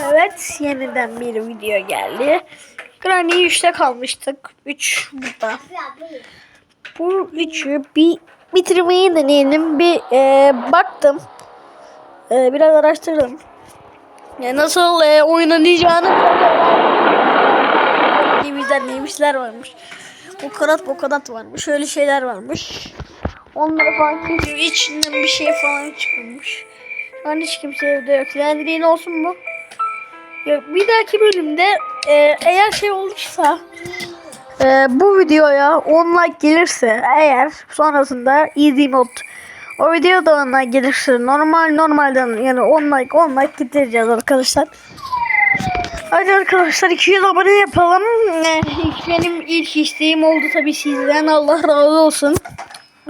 Evet yeniden bir video geldi. Granny 3'te kalmıştık. 3 burada. Bu 3'ü bir bitirmeyi deneyelim. Bir e, baktım. E, biraz araştırdım. Ya nasıl e, oynanacağını neymişler neymişler varmış. Bu kanat varmış. Öyle şeyler varmış. Onları falan keşif içinden bir şey falan çıkmış. Şu an hiç kimse evde yok. Değil olsun bu. Bir dahaki bölümde e, eğer şey olursa e, bu videoya 10 like gelirse eğer sonrasında easy mod o video da 10 like gelirse normal normalden yani 10 like 10 like getireceğiz arkadaşlar. Hadi arkadaşlar 200 abone yapalım. E, benim ilk isteğim oldu tabii sizden. Allah razı olsun.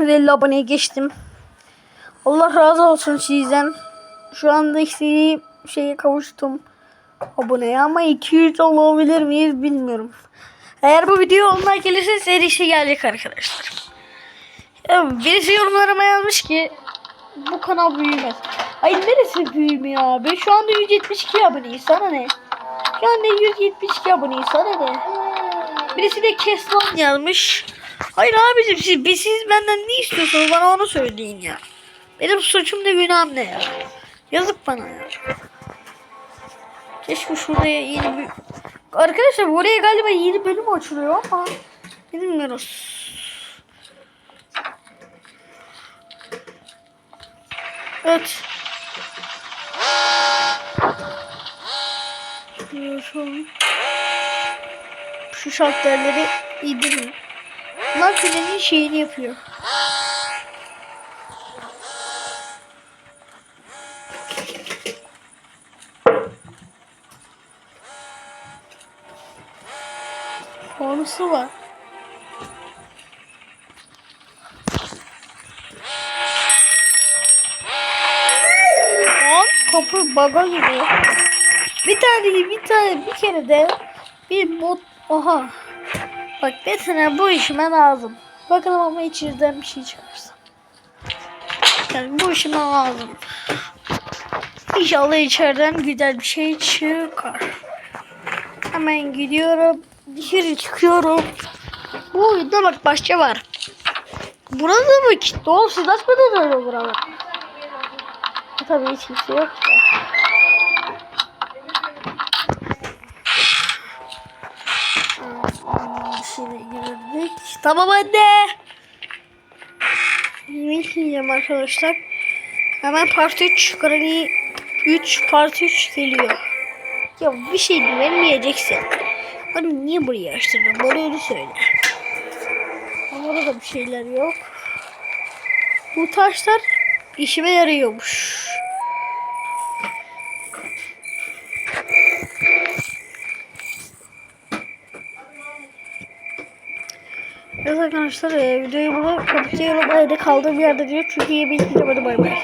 50 aboneye geçtim. Allah razı olsun sizden. Şu anda istediğim şeye kavuştum. Aboneye ama 200 olabilir miyiz bilmiyorum. Eğer bu video onlar gelirse serisi gelecek arkadaşlar. Ya birisi yorumlarıma yazmış ki bu kanal büyümez. Ay neresi büyümüyor abi? Şu anda 172 aboneyiz sana ne? Şu anda 172 aboneyiz sana ne? Birisi de Keslan yazmış. Hayır abicim siz, biz- siz benden ne istiyorsunuz bana onu söyleyin ya. Benim suçum ne günahım ne ya. Yazık bana ya. Keşke şuraya yeni bir... Arkadaşlar buraya galiba yeni bölüm açılıyor ama bilmiyoruz. Evet. Şu, şu şartları indirin. Bunlar filenin şeyini yapıyor. Konusu var. Lan kapı baga giriyor. Bir tane bir tane bir kere de bir mod oha. Bak mesela bu işime lazım. Bakalım ama içeriden bir şey çıkarsa. Yani bu işime lazım. İnşallah içeriden güzel bir şey çıkar. Hemen gidiyorum. Dışarı çıkıyorum. Bu oyunda bak bahçe var. Burada mı ki? Doğru siz açmadınız mı buralar? Tabii hiç kimse yok da. Girdik. Tamam anne. Yemek yiyeceğim arkadaşlar. Hemen part 3. Granny 3 part 3 geliyor. Ya bir şey vermeyeceksin. Hani niye burayı açtırdın? Bana öyle söyle. Ama da bir şeyler yok. Bu taşlar işime yarıyormuş. Evet arkadaşlar e, videoyu burada kapatıyorum. Evde kaldığım yerde diyor. Çünkü yemeği yiyeceğim. Bay bay.